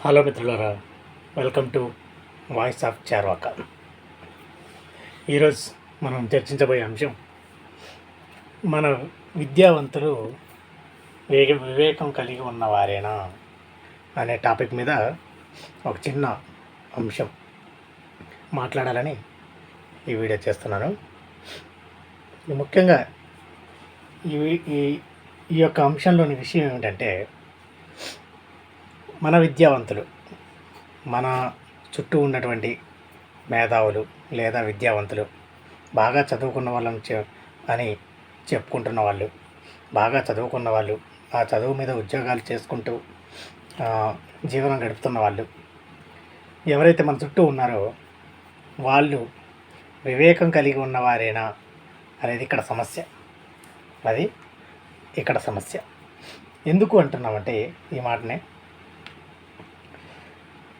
Hello మిత్రులారా welcome to voice of Charvaka ఈరోజు మనం చర్చించబోయే అంశం మన విద్యావంతులు వేగ వివేకం కలిగి ఉన్నవారేనా అనే టాపిక్ మీద ఒక చిన్న అంశం మాట్లాడాలని ఈ వీడియో చేస్తున్నాను. ఇది ముఖ్యంగా ఈ ఈ ఈ యొక్క అంశంలోని విషయం ఏమిటంటే మన విద్యావంతులు మన చుట్టూ ఉన్నటువంటి మేధావులు లేదా విద్యావంతులు బాగా చదువుకున్న వాళ్ళని చె అని చెప్పుకుంటున్న వాళ్ళు బాగా చదువుకున్న వాళ్ళు ఆ చదువు మీద ఉద్యోగాలు చేసుకుంటూ జీవనం గడుపుతున్న వాళ్ళు ఎవరైతే మన చుట్టూ ఉన్నారో వాళ్ళు వివేకం కలిగి ఉన్నవారేనా అనేది ఇక్కడ సమస్య. అది ఇక్కడ సమస్య. ఎందుకు అంటున్నామంటే ఈ మాటనే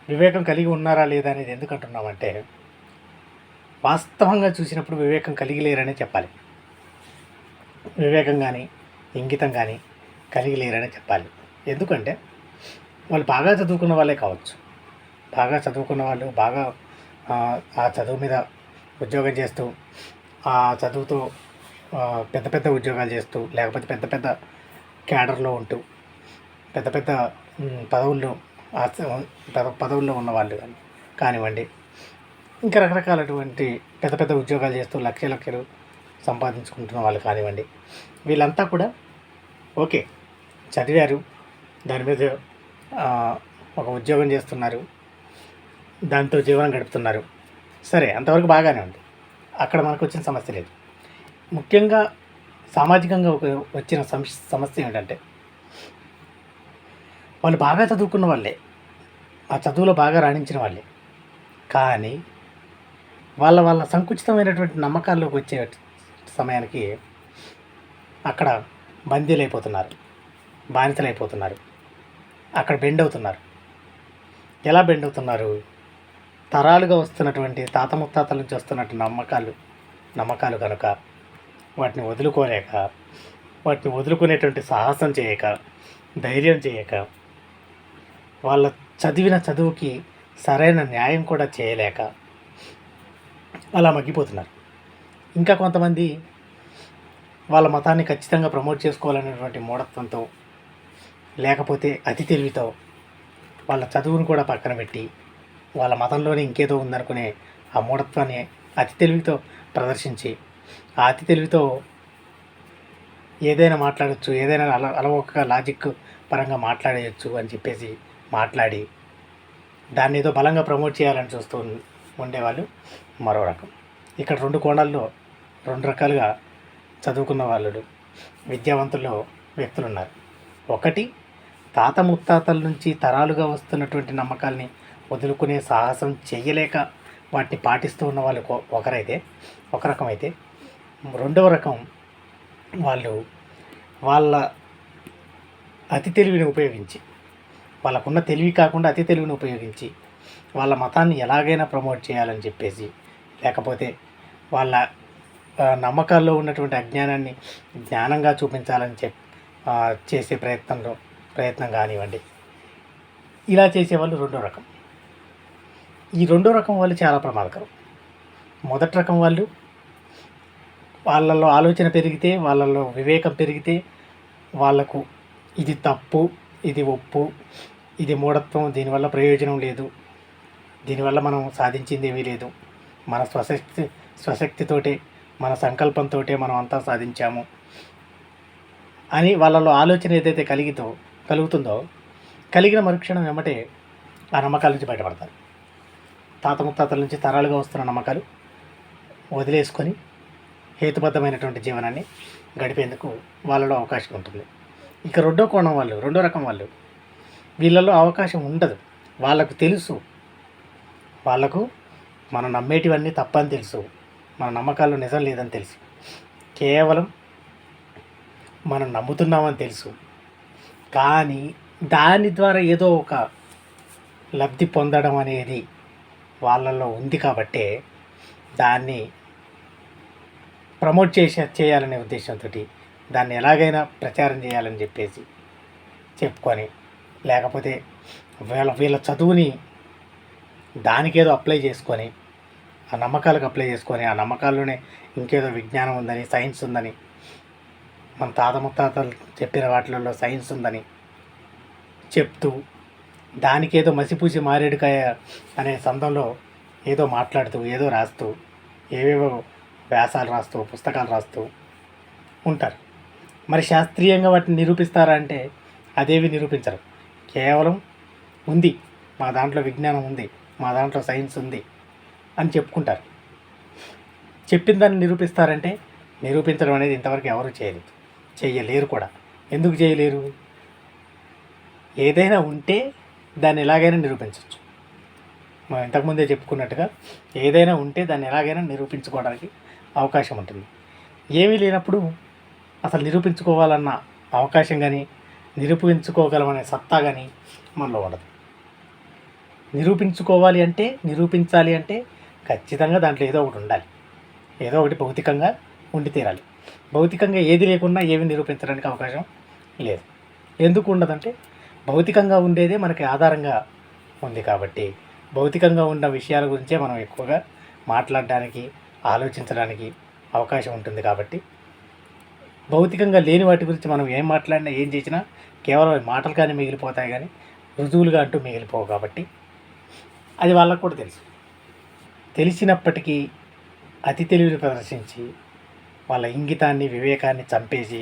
వివేకం కలిగి ఉన్నారా లేదా అనేది ఎందుకు అంటున్నామంటే వాస్తవంగా చూసినప్పుడు వివేకం కలిగి లేరనే చెప్పాలి. వివేకం కానీ ఇంగితం కానీ కలిగి లేరనే చెప్పాలి. ఎందుకంటే వాళ్ళు బాగా చదువుకున్న వాళ్ళే కావచ్చు. బాగా చదువుకున్న వాళ్ళు బాగా ఆ, చదువు మీద ఉద్యోగం చేస్తూ ఆ చదువుతో పెద్ద పెద్ద ఉద్యోగాలు చేస్తూ లేకపోతే పెద్ద పెద్ద క్యాడర్లో ఉంటూ పెద్ద పెద్ద పదవుల్లో పదవుల్లో ఉన్నవాళ్ళు కానీ కానివ్వండి. ఇంకా రకరకాలటువంటి పెద్ద పెద్ద ఉద్యోగాలు చేస్తూ లక్ష లక్షలు సంపాదించుకుంటున్న వాళ్ళు కానివ్వండి. వీళ్ళంతా కూడా ఓకే చదివారు దాని మీద ఒక ఉద్యోగం చేస్తున్నారు దాంతో జీవనం గడుపుతున్నారు. సరే అంతవరకు బాగానే ఉంది. అక్కడ మనకు వచ్చిన సమస్య లేదు. ముఖ్యంగా సామాజికంగా ఒక వచ్చిన సమస్య సమస్య ఏంటంటే వాళ్ళు బాగా చదువుకున్న వాళ్ళే. ఆ చదువులో బాగా రాణించిన వాళ్ళే. కానీ వాళ్ళ వాళ్ళ సంకుచితమైనటువంటి నమ్మకాల్లోకి వచ్చే సమయానికి అక్కడ బందీలు అయిపోతున్నారు బానిసలు అయిపోతున్నారు అక్కడ బెండ్ అవుతున్నారు ఎలా బెండ్ అవుతున్నారు తరాలుగా వస్తున్నటువంటి తాత ముత్తాతల నుంచి వస్తున్నట్టు నమ్మకాలు నమ్మకాలు కనుక వాటిని వదులుకోలేక వాటిని వదులుకునేటువంటి సాహసం చేయక ధైర్యం చేయక వాళ్ళ చదివిన చదువుకి సరైన న్యాయం కూడా చేయలేక అలా మగ్గిపోతున్నారు. ఇంకా కొంతమంది వాళ్ళ మతాన్ని ఖచ్చితంగా ప్రమోట్ చేసుకోవాలనేటువంటి మూఢత్వంతో లేకపోతే అతి తెలివితో వాళ్ళ చదువును కూడా పక్కన పెట్టి వాళ్ళ మతంలోనే ఇంకేదో ఉందనుకునే ఆ మూఢత్వాన్ని అతి తెలివితో ప్రదర్శించి ఆ అతి తెలివితో ఏదైనా మాట్లాడచ్చు ఏదైనా అల అలవోకగా లాజిక్ పరంగా మాట్లాడేయచ్చు అని చెప్పేసి మాట్లాడి దాన్ని ఏదో బలంగా ప్రమోట్ చేయాలని చూస్తూ ఉండేవాళ్ళు. మరో రకం. ఇక్కడ రెండు కోణాల్లో రెండు రకాలుగా చదువుకున్న వాళ్ళు విద్యావంతుల్లో వ్యక్తులు ఉన్నారు ఒకటి తాత ముత్తాతల నుంచి తరాలుగా వస్తున్నటువంటి నమ్మకాల్ని వదులుకునే సాహసం చేయలేక వాటిని పాటిస్తూ ఉన్న వాళ్ళు ఒకరైతే ఒక రకం అయితే రెండవ రకం వాళ్ళు వాళ్ళ అతి తెలివిని ఉపయోగించి వాళ్ళకున్న తెలివి కాకుండా అతి తెలివిని ఉపయోగించి వాళ్ళ మతాన్ని ఎలాగైనా ప్రమోట్ చేయాలని చెప్పేసి లేకపోతే వాళ్ళ నమ్మకాల్లో ఉన్నటువంటి అజ్ఞానాన్ని జ్ఞానంగా చూపించాలని చెప్ చేసే ప్రయత్నంలో ప్రయత్నం కానివ్వండి. ఇలా చేసేవాళ్ళు రెండో రకం. ఈ రెండో రకం వాళ్ళు చాలా ప్రమాదకరం. మొదటి రకం వాళ్ళు వాళ్ళల్లో ఆలోచన పెరిగితే వాళ్ళల్లో వివేకం పెరిగితే వాళ్ళకు ఇది తప్పు ఇది ఒప్పు ఇది మూఢత్వం దీనివల్ల ప్రయోజనం లేదు. దీనివల్ల మనం సాధించింది ఏమీ లేదు. మన స్వశక్తి స్వశక్తితోటే మన సంకల్పంతో మనం అంతా సాధించాము. అని వాళ్ళలో ఆలోచన ఏదైతే కలిగితో కలుగుతుందో కలిగిన మరుక్షణం వెంబటే ఆ నమ్మకాల నుంచి బయటపడతారు. తాత ముత్తాతల నుంచి తరాలుగా వస్తున్న నమ్మకాలు వదిలేసుకొని హేతుబద్ధమైనటువంటి జీవనాన్ని గడిపేందుకు వాళ్ళలో అవకాశం ఉంటుంది. ఇక రెండో కోణం వాళ్ళు రెండో రకం వాళ్ళు. వీళ్ళలో అవకాశం ఉండదు. వాళ్ళకు తెలుసు. వాళ్ళకు మనం నమ్మేటివన్నీ తప్పని తెలుసు. మన నమ్మకాలు నిజం లేదని తెలుసు. కేవలం మనం నమ్ముతున్నామని తెలుసు. కానీ దాని ద్వారా ఏదో ఒక లబ్ధి పొందడం అనేది వాళ్ళల్లో ఉంది కాబట్టే దాన్ని ప్రమోట్ చేసే చేయాలనే ఉద్దేశంతో దాన్ని ఎలాగైనా ప్రచారం చేయాలని చెప్పేసి చెప్పుకొని లేకపోతే వీళ్ళ వీళ్ళ చదువుని దానికేదో అప్లై చేసుకొని ఆ నమ్మకాలకు అప్లై చేసుకొని ఆ నమ్మకాల్లోనే ఇంకేదో విజ్ఞానం ఉందని సైన్స్ ఉందని మన తాత ముత్తాతలు చెప్పిన వాటిల్లో సైన్స్ ఉందని చెప్తూ దానికేదో మసిపూసి మారేడుకాయ అనే సందంలో ఏదో మాట్లాడుతూ ఏదో రాస్తూ ఏవేవో వ్యాసాలు రాస్తూ పుస్తకాలు రాస్తూ ఉంటారు. మరి శాస్త్రీయంగా వాటిని నిరూపిస్తారా అంటే అదేవి నిరూపించరు. కేవలం ఉంది. మా దాంట్లో విజ్ఞానం ఉంది. మా దాంట్లో సైన్స్ ఉంది అని చెప్పుకుంటారు. చెప్పిన దాన్ని నిరూపిస్తారంటే నిరూపించడం అనేది ఇంతవరకు ఎవరు చేయలేదు. చేయలేరు కూడా. ఎందుకు చేయలేరు? ఏదైనా ఉంటే దాన్ని ఎలాగైనా నిరూపించవచ్చు మనం ఇంతకుముందే చెప్పుకున్నట్టుగా ఏదైనా ఉంటే దాన్ని ఎలాగైనా నిరూపించుకోవడానికి అవకాశం ఉంటుంది. ఏమీ లేనప్పుడు అసలు నిరూపించుకోవాలన్న అవకాశం కానీ నిరూపించుకోగలమనే సత్తా కానీ మనలో ఉండదు. నిరూపించుకోవాలి అంటే నిరూపించాలి అంటే ఖచ్చితంగా దాంట్లో ఏదో ఒకటి ఉండాలి. ఏదో ఒకటి భౌతికంగా ఉండి తీరాలి. భౌతికంగా ఏది లేకున్నా ఏమి నిరూపించడానికి అవకాశం లేదు. ఎందుకు ఉండదంటే భౌతికంగా ఉండేదే మనకి ఆధారంగా ఉంది కాబట్టి భౌతికంగా ఉన్న విషయాల గురించే మనం ఎక్కువగా మాట్లాడడానికి ఆలోచించడానికి అవకాశం ఉంటుంది కాబట్టి భౌతికంగా లేని వాటి గురించి మనం ఏం మాట్లాడినా ఏం చేసినా కేవలం మాటలు కానీ మిగిలిపోతాయి కానీ రుజువులుగా అంటూ మిగిలిపోవు కాబట్టి అది వాళ్ళకు కూడా తెలుసు. తెలిసినప్పటికీ అతి తెలివిని ప్రదర్శించి వాళ్ళ ఇంగితాన్ని వివేకాన్ని చంపేసి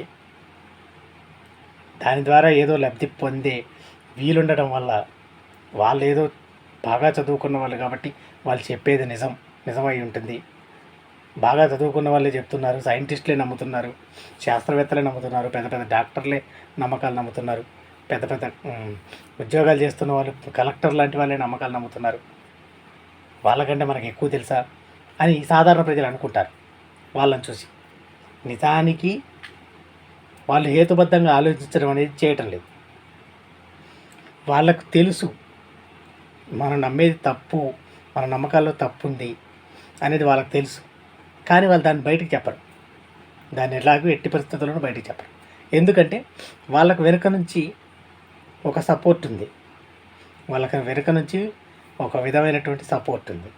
దాని ద్వారా ఏదో లబ్ధి పొందే వీలుండడం వల్ల వాళ్ళు ఏదో బాగా చదువుకున్న వాళ్ళు కాబట్టి వాళ్ళు చెప్పేది నిజం నిజమై ఉంటుంది. బాగా చదువుకున్న వాళ్ళే చెప్తున్నారు సైంటిస్టులే నమ్ముతున్నారు శాస్త్రవేత్తలే నమ్ముతున్నారు పెద్ద పెద్ద డాక్టర్లే నమ్మకాలు నమ్ముతున్నారు పెద్ద పెద్ద ఉద్యోగాలు చేస్తున్న వాళ్ళు కలెక్టర్ లాంటి వాళ్ళే నమ్మకాలు నమ్ముతున్నారు. వాళ్ళకంటే మనకు ఎక్కువ తెలుసా అని సాధారణ ప్రజలు అనుకుంటారు వాళ్ళని చూసి. నిజానికి వాళ్ళు హేతుబద్ధంగా ఆలోచించడం అనేది చేయటం లేదు. వాళ్ళకు తెలుసు మనం నమ్మేది తప్పు మన నమ్మకాల్లో తప్పు ఉంది అనేది వాళ్ళకి తెలుసు. కానీ వాళ్ళు దాన్ని బయటకు చెప్పరు. దాన్ని ఎలాగో ఎట్టి పరిస్థితుల్లోనూ బయటకు చెప్పరు. ఎందుకంటే వాళ్ళకు వెనుక నుంచి ఒక సపోర్ట్ ఉంది. వాళ్ళకి వెనుక నుంచి ఒక విధమైనటువంటి సపోర్ట్ ఉంది.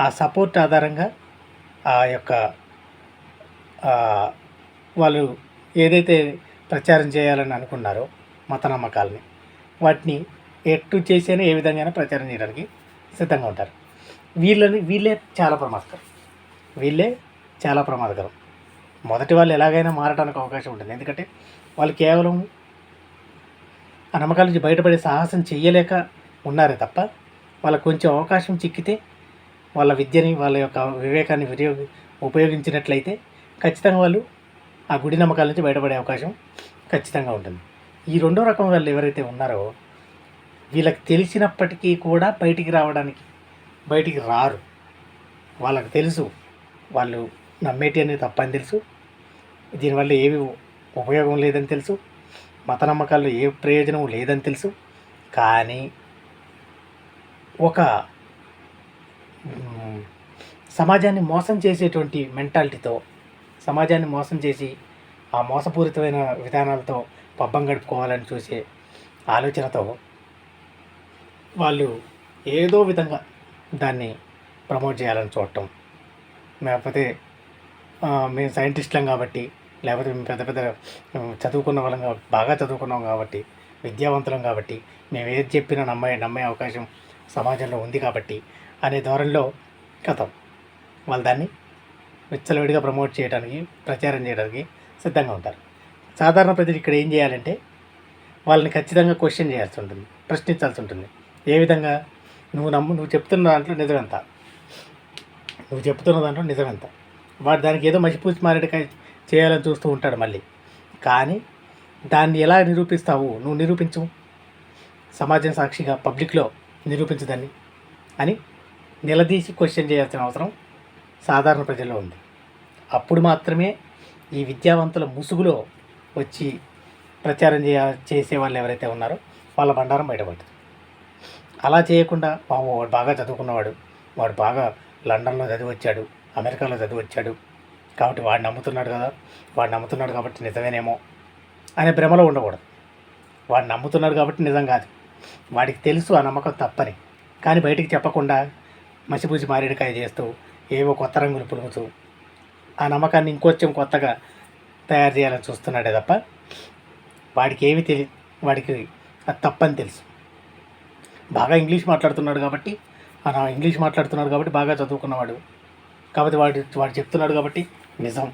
ఆ సపోర్ట్ ఆధారంగా ఆ యొక్క వాళ్ళు ఏదైతే ప్రచారం చేయాలని అనుకున్నారో మత నమ్మకాలని వాటిని ఎట్టు చేసైనా ఏ విధంగా ప్రచారం చేయడానికి సిద్ధంగా ఉంటారు. వీళ్ళని వీళ్ళే చాలా ప్రమాదకరం. వీళ్ళే చాలా ప్రమాదకరం. మొదటి వాళ్ళు ఎలాగైనా మారడానికి అవకాశం ఉంటుంది. ఎందుకంటే వాళ్ళు కేవలం ఆ నమ్మకాల నుంచి బయటపడే సాహసం చెయ్యలేక ఉన్నారే తప్ప వాళ్ళకు కొంచెం అవకాశం చిక్కితే వాళ్ళ విద్యని వాళ్ళ యొక్క వివేకాన్ని వినియోగ ఉపయోగించినట్లయితే ఖచ్చితంగా వాళ్ళు ఆ గుడి నమ్మకాల నుంచి బయటపడే అవకాశం ఖచ్చితంగా ఉంటుంది. ఈ రెండో రకం వాళ్ళు ఎవరైతే ఉన్నారో వీళ్ళకి తెలిసినప్పటికీ కూడా బయటికి రావడానికి బయటికి రారు. వాళ్ళకి తెలుసు వాళ్ళు నమ్మేటి అనేది తప్పని తెలుసు. దీనివల్ల ఏమి ఉపయోగం లేదని తెలుసు. మత నమ్మకాల్లో ఏ ప్రయోజనం లేదని తెలుసు. కానీ ఒక సమాజాన్ని మోసం చేసేటువంటి మెంటాలిటీతో సమాజాన్ని మోసం చేసి ఆ మోసపూరితమైన విధానాలతో పబ్బం గడుపుకోవాలని చూసే ఆలోచనతో వాళ్ళు ఏదో విధంగా దాన్ని ప్రమోట్ చేయాలని చూడటం. లేకపోతే మేము సైంటిస్టులం కాబట్టి లేకపోతే మేము పెద్ద పెద్ద చదువుకున్న వాళ్ళం కాబట్టి బాగా చదువుకున్నాం కాబట్టి విద్యావంతులం కాబట్టి మేము ఏది చెప్పినా నమ్మే నమ్మే అవకాశం సమాజంలో ఉంది కాబట్టి అనే ధోరణిలో కథం. వాళ్ళు దాన్ని విచ్చలవిడిగా ప్రమోట్ చేయడానికి ప్రచారం చేయడానికి సిద్ధంగా ఉంటారు. సాధారణ ప్రజలు ఇక్కడ ఏం చేయాలంటే వాళ్ళని ఖచ్చితంగా క్వశ్చన్ చేయాల్సి ఉంటుంది ప్రశ్నించాల్సి ఉంటుంది. ఏ విధంగా? నువ్వు నమ్ము నువ్వు చెప్తున్న దాంట్లో నిజమంతా నువ్వు చెప్తున్న దాంట్లో నిజమెంత. వాడు దానికి ఏదో మసిపూసి మారేటకాయ చేయాలని చూస్తూ ఉంటాడు మళ్ళీ. కానీ దాన్ని ఎలా నిరూపిస్తావు? నువ్వు నిరూపించు. సమాజం సాక్షిగా పబ్లిక్లో నిరూపించదాన్ని అని నిలదీసి క్వశ్చన్ చేయాల్సిన అవసరం సాధారణ ప్రజల్లో ఉంది. అప్పుడు మాత్రమే ఈ విద్యావంతుల ముసుగులో వచ్చి ప్రచారం చేయ చేసే వాళ్ళు ఎవరైతే ఉన్నారో వాళ్ళ బండారం బయటపడుతుంది. అలా చేయకుండా వాడు బాగా చదువుకున్నవాడు వాడు బాగా లండన్లో చదివి వచ్చాడు అమెరికాలో చదివి వచ్చాడు కాబట్టి వాడు నమ్ముతున్నాడు కదా వాడు నమ్ముతున్నాడు కాబట్టి నిజమేనేమో అనే భ్రమలో ఉండకూడదు. వాడు నమ్ముతున్నాడు కాబట్టి నిజం కాదు. వాడికి తెలుసు ఆ నమ్మకం తప్పని. కానీ బయటికి చెప్పకుండా మసిపూసి మారేడుకాయ చేస్తూ ఏవో కొత్త రంగులు పులుముతూ ఆ నమ్మకాన్ని ఇంకొంచెం కొత్తగా తయారు చేయాలని చూస్తున్నాడే తప్ప వాడికి ఏమి తెలి వాడికి అది తప్పని తెలుసు. బాగా ఇంగ్లీష్ మాట్లాడుతున్నాడు కాబట్టి ఇంగ్లీష్ మాట్లాడుతున్నాడు కాబట్టి బాగా చదువుకున్నవాడు. కాబట్టి వాడు వాడు చెప్తున్నాడు కాబట్టి నిజం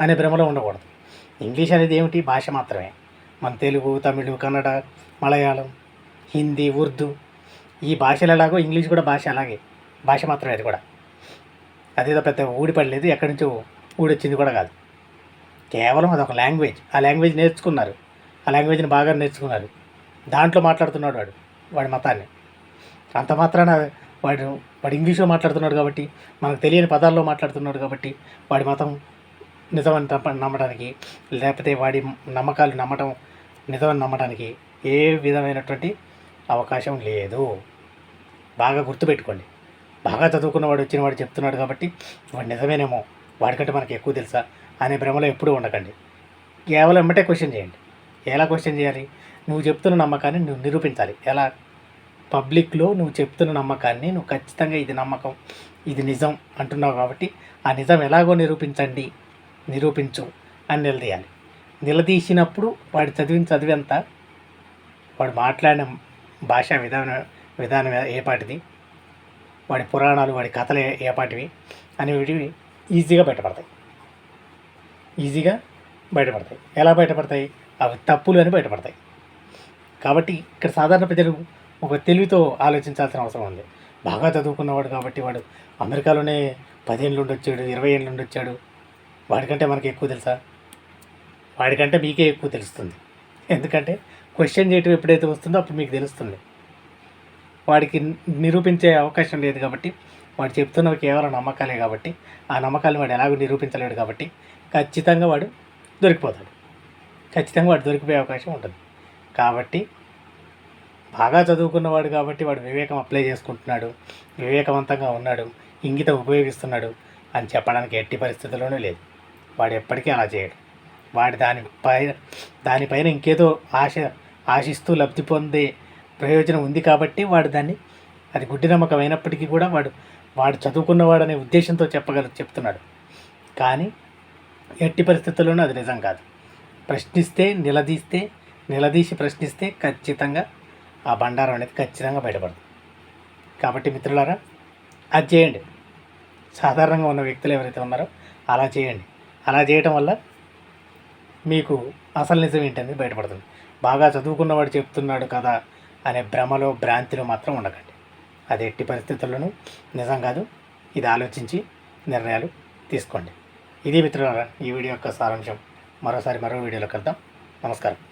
అనే భ్రమలో ఉండకూడదు. ఇంగ్లీష్ అనేది ఏమిటి? భాష మాత్రమే. మన తెలుగు తమిళ్ కన్నడ మలయాళం హిందీ ఉర్దూ ఈ భాషలు ఎలాగో ఇంగ్లీష్ కూడా భాష అలాగే. భాష మాత్రమే అది కూడా. అదేదో పెద్ద ఊడిపడలేదు ఎక్కడి నుంచో ఊడొచ్చింది కూడా కాదు. కేవలం అదొక లాంగ్వేజ్. ఆ లాంగ్వేజ్ నేర్చుకున్నారు. ఆ లాంగ్వేజ్ని బాగా నేర్చుకున్నారు. దాంట్లో మాట్లాడుతున్నాడు వాడు వాడి మతాన్ని. అంత మాత్రాన వాడు వాడు ఇంగ్లీష్లో మాట్లాడుతున్నాడు కాబట్టి మనకు తెలియని పదాల్లో మాట్లాడుతున్నాడు కాబట్టి వాడి మతం నిజమని నమ్మడానికి లేకపోతే వాడి నమ్మకాలు నమ్మటం నిజమని నమ్మడానికి ఏ విధమైనటువంటి అవకాశం లేదు. బాగా గుర్తుపెట్టుకోండి. బాగా చదువుకున్నవాడు వచ్చిన వాడు చెప్తున్నాడు కాబట్టి వాడు నిజమేనేమో వాడికంటే మనకు ఎక్కువ తెలుసా అనే భ్రమలో ఎప్పుడూ ఉండకండి. కేవలం ఎమ్మటే క్వశ్చన్ చేయండి. ఎలా క్వశ్చన్ చేయాలి? నువ్వు చెప్తున్న నమ్మకాన్ని నువ్వు నిరూపించాలి. ఎలా పబ్లిక్లో నువ్వు చెప్తున్న నమ్మకాన్ని నువ్వు ఖచ్చితంగా ఇది నమ్మకం ఇది నిజం అంటున్నావు కాబట్టి ఆ నిజం ఎలాగో నిరూపించండి నిరూపించు అని నిలదీయాలి. నిలదీసినప్పుడు వాడు చదివిన చదివి వాడు మాట్లాడిన భాషా విధానం విధానం ఏపాటిది వాడి పురాణాలు వాడి కథలు ఏపాటివి అనేవి ఈజీగా బయటపడతాయి. ఈజీగా బయటపడతాయి. ఎలా బయటపడతాయి? అవి తప్పులు అని బయటపడతాయి. కాబట్టి ఇక్కడ సాధారణ ప్రజలు ఒక తెలివితో ఆలోచించాల్సిన అవసరం ఉంది. బాగా చదువుకున్నవాడు కాబట్టి వాడు అమెరికాలోనే పదిహేను నుండి వచ్చాడు ఇరవై ఏళ్ళ నుండి వచ్చాడు వాడికంటే మనకి ఎక్కువ తెలుసా? వాడికంటే మీకే ఎక్కువ తెలుస్తుంది. ఎందుకంటే క్వశ్చన్ చేయటం ఎప్పుడైతే వస్తుందో అప్పుడు మీకు తెలుస్తుంది. వాడికి నిరూపించే అవకాశం లేదు కాబట్టి వాడు చెప్తున్నవి కేవలం నమ్మకాలే కాబట్టి ఆ నమ్మకాలు వాడు ఎలాగో నిరూపించలేడు కాబట్టి ఖచ్చితంగా వాడు దొరికిపోతాడు. ఖచ్చితంగా వాడు దొరికిపోయే అవకాశం ఉంటుంది. కాబట్టి బాగా చదువుకున్నవాడు కాబట్టి వాడు వివేకం అప్లై చేసుకుంటున్నాడు వివేకవంతంగా ఉన్నాడు ఇంగితం ఉపయోగిస్తున్నాడు అని చెప్పడానికి ఎట్టి పరిస్థితుల్లోనూ లేదు. వాడు ఎప్పటికీ అలా చేయడు. వాడి దానిపై దానిపైన ఇంకేదో ఆశ ఆశిస్తూ లబ్ధి పొందే ప్రయోజనం ఉంది కాబట్టి వాడు దాన్ని అది గుడ్డి నమ్మకం అయినప్పటికీ కూడా వాడు వాడు చదువుకున్నవాడనే ఉద్దేశంతో చెప్పగల చెప్తున్నాడు. కానీ ఎట్టి పరిస్థితుల్లోనూ అది నిజం కాదు. ప్రశ్నిస్తే నిలదీస్తే నిలదీసి ప్రశ్నిస్తే ఖచ్చితంగా ఆ బండారం అనేది ఖచ్చితంగా బయటపడుతుంది. కాబట్టి మిత్రులారా అది చేయండి. సాధారణంగా ఉన్న వ్యక్తులు ఎవరైతే ఉన్నారో అలా చేయండి. అలా చేయటం వల్ల మీకు అసలు నిజం ఏంటనేది బయటపడుతుంది. బాగా చదువుకున్నవాడు చెప్తున్నాడు కదా అనే భ్రమలో భ్రాంతిలో మాత్రం ఉండకండి. అది ఎట్టి పరిస్థితుల్లోనూ నిజం కాదు. ఇది ఆలోచించి నిర్ణయాలు తీసుకోండి. ఇది మిత్రులారా ఈ వీడియో యొక్క సారాంశం. మరోసారి మరో వీడియోలో కలుద్దాం. నమస్కారం.